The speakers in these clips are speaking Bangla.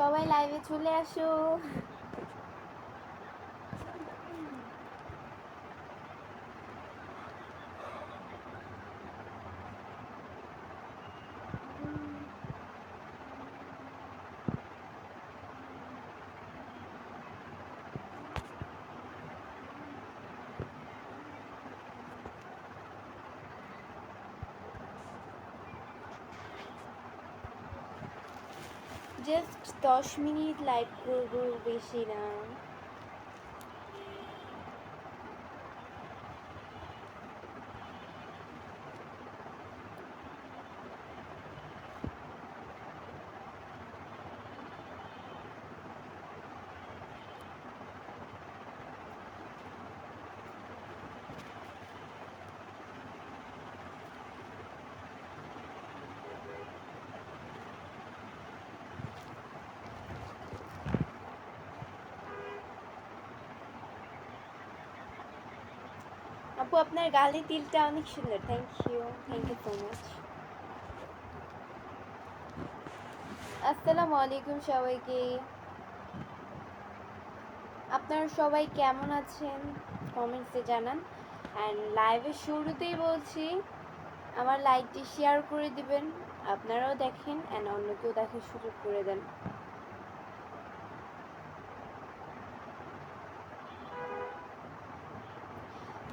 সবাই লাইভে চলে আসো। জাস্ট দশ মিনিট লাইভ করব বেশি না। আপু, আপনার গালে তিলটা অনেক সুন্দর। Thank you thank you so much আসসালামু আলাইকুম সবাইকে। আপনারা সবাই কেমন আছেন? কমেন্টসে জানান। অ্যান্ড লাইভের শুরুতেই বলছি, আমার লাইকটি শেয়ার করে দিবেন। আপনারাও দেখেন অ্যান্ড অন্যকেও দেখার সুযোগ করে দেন।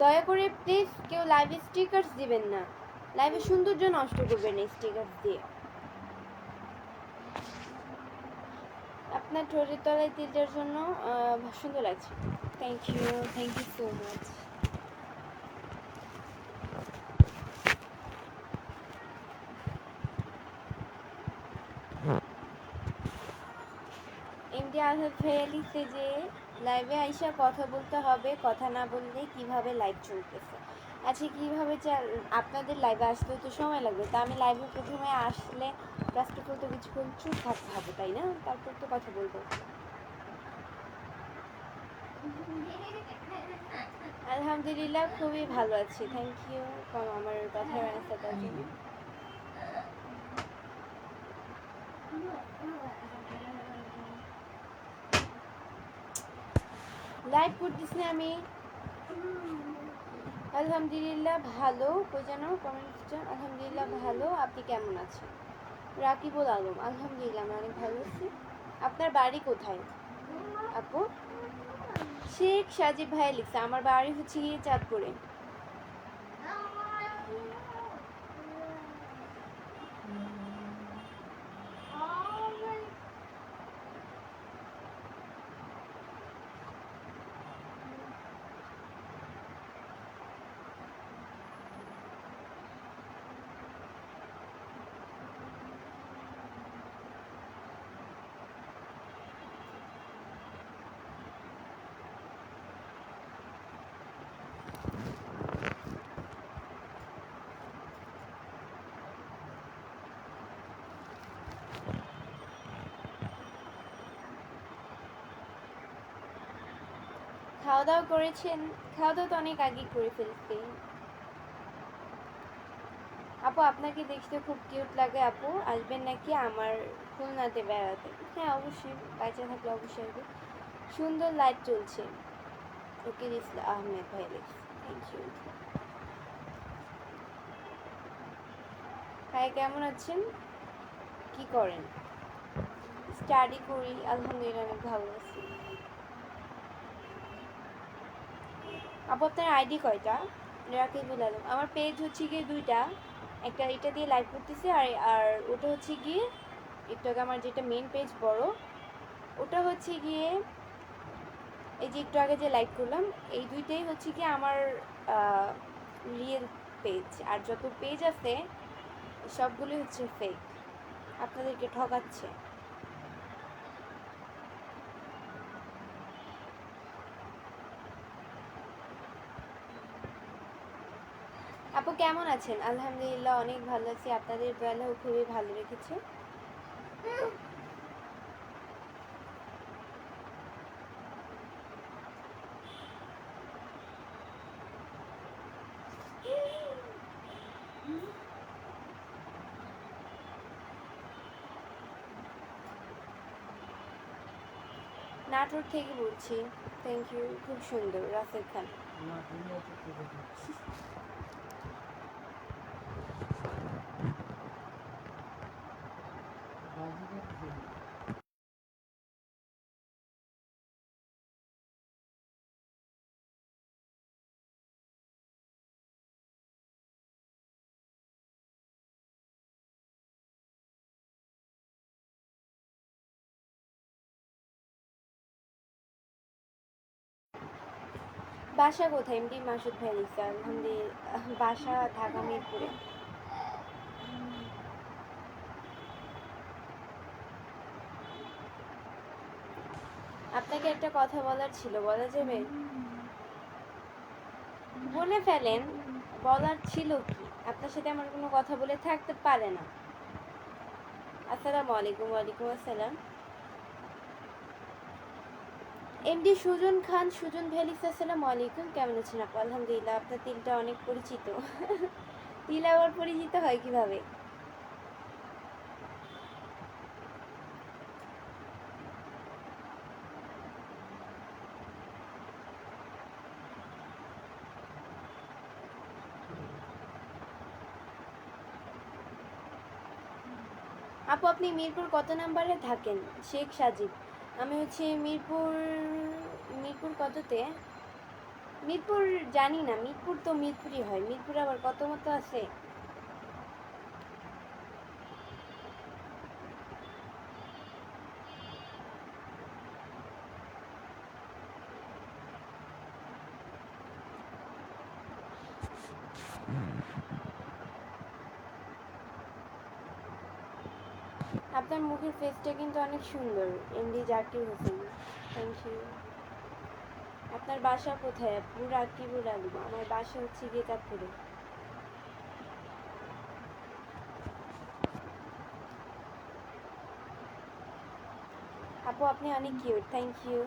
দয়া করে প্লিজ কেউ লাইভ স্টিকার্স দিবেন না। লাইভে সৌন্দর্য নষ্ট করবেন এই স্টিকার্স দিয়ে। আপনার ঠোঁটের তলায় তিলটার জন্য সুন্দর লাগছে। Thank you thank you so much MD Azad ভাইয়া লিখছে যে লাইভে আইসা কথা বলতে হবে, কথা না বললে কীভাবে লাইভ চলতেছে? আচ্ছা কীভাবে আপনাদের লাইভে আসতে তো সময় লাগবে? তা আমি লাইভে প্রথমে আসলে ফার্স্ট অফ অল তো কিছুক্ষণ চুপ থাকতে হবে, তাই না? তারপর তো কথা বলব। আলহামদুলিল্লাহ, খুবই ভালো আছি। থ্যাংক ইউ আমার কথা দেওয়ার জন্য। লাইভ করতেছি আমি আলহামদুলিল্লাহ ভালো। কই যেন কমেন্ট আলহামদুলিল্লাহ ভালো। আপনি কেমন আছেন? রাকিবুল আলম আলহামদুলিল্লাহ আমি অনেক ভালো আছি। আপনার বাড়ি কোথায়? আপু? শেখ সাজিব ভাই লিখছে, আমার বাড়ি হচ্ছে গিয়ে চাঁদপুরে খাওয়া দাওয়া করেছেন খাওয়া দাওয়া তো অনেক আগেই করে ফেলতে আপু, আপনাকে দেখতে খুব কিউট লাগে আপু। আসবেন নাকি আমার খুলনাতে বেড়াতে? হ্যাঁ অবশ্যই। বাচ্চা থাকলে অবশ্যই আসবে। সুন্দর লাইট চলছে। ওকে ইসলাম আহমেদ ভাই থ্যাংক ইউ ভাই, কেমন আছেন? কি করেন? স্টাডি করি, আলহামদুলিল্লাহ, অনেক ভালো আছি। আপু, আপনার আইডি কয়টা? রাকিবুল আলম। আমার পেজ হচ্ছে গিয়ে দুইটা। একটা এটা দিয়ে লাইভ করতেছি আর আর ওটা হচ্ছে গিয়ে একটু আগে আমার যেটা মেন পেজ বড়, ওটা হচ্ছে গিয়ে এই যে একটু আগে যে লাইভ করলাম, এই দুইটাই হচ্ছে গিয়ে আমার রিয়েল পেজ আর যত পেজ আছে, সবগুলোই হচ্ছে ফেক আপনাদেরকে ঠকাচ্ছে। আপু কেমন আছেন? আলহামদুলিল্লাহ, অনেক ভালো আছি। আপনাদের বেলাও খুবই ভালো রেখেছে। নাটোর থেকে বলছি। থ্যাংক ইউ খুব সুন্দর রাসেল খান না দুনিয়া থেকে দেখি বাজিগার দেখি বাসা কোথায়? এমডি মাসুদ ভাই আলহামদুলিল্লাহ। বাসা ঢাকা মিরপুরে। আপনাকে একটা কথা বলার ছিল, বলা যাবে? বলে ফেলেন, বলার ছিল কি? আপনার সাথে আমার কোনো কথা বলে থাকতে পারে না। আসসালামু আলাইকুম, ওয়ালাইকুম আসসালাম। এমডি সুজন খান, সুজন ভ্যালিস আসসালামু আলাইকুম। কেমন আছেন আপু? আলহামদুলিল্লাহ, আপনার তিলটা অনেক পরিচিত। তিল আবার পরিচিত হয় কীভাবে? আপু, আপনি মিরপুর কত নাম্বারে থাকেন? শেখ সাজিব। আমি হচ্ছে মিরপুর মিরপুর কততে? মিরপুর জানি না, মিরপুর তো মিরপুরই হয়। মিরপুর আবার কত মতো আছে? আপনার মুখের ফেসটা কিন্তু অনেক সুন্দর MD Zakir Hossain. Thank you আপনার বাসা কোথায়? আপু আকিবুল আলম আমার বাসা হচ্ছে গিয়ে আপু, আপনি অনেক cute thank you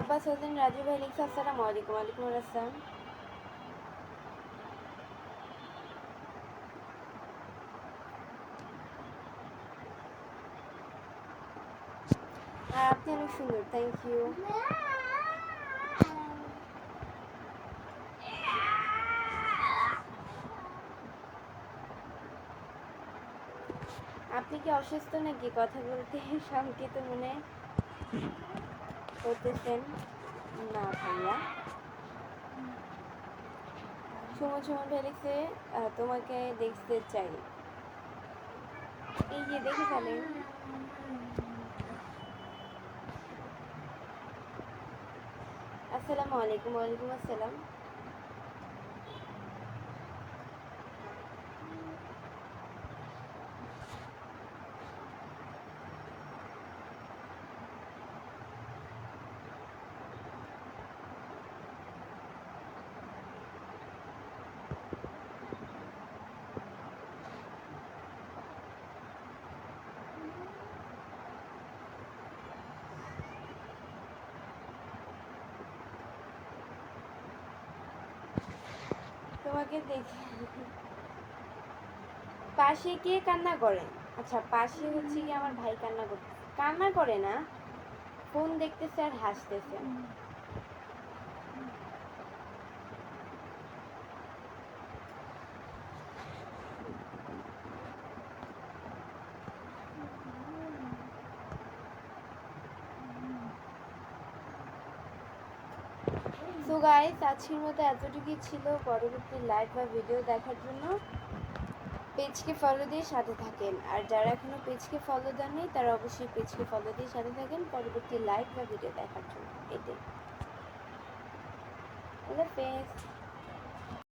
Abbas Hossain Raju ভাই লিখছে আসসালামু আলাইকুম। ওয়ালাইকুম আসসালাম। আর আপনি অনেক সুন্দর থ্যাংক ইউ আপনি কি অসুস্থ নাকি? কথা বলতে সংকেত মনে? করতেছেন? না, ভাইয়া। সুমন সুমন ফেলিক্সে তোমাকে দেখতে চাই। এই যে দেখে ফেলেন আসসালামু আলাইকুম, ওয়ালাইকুম আসসালাম। তোমাকে দেখি। পাশে কে কান্না করে? আচ্ছা পাশে হচ্ছে কি আমার ভাই কান্না করে কান্না করে না, ফোন দেখতেছে আর হাসতেছে। সো গাইস আজকের মতো এতটুকুই ছিল। পরবর্তী লাইভ বা ভিডিও দেখার জন্য পেজকে ফলো দিয়ে সাথে থাকেন। আর যারা এখনও পেজকে ফলো দেননি, তারা অবশ্যই পেজকে ফলো দিয়ে সাথে থাকেন পরবর্তী লাইভ বা ভিডিও দেখার জন্য। এটাই। আল্লাহ হাফেজ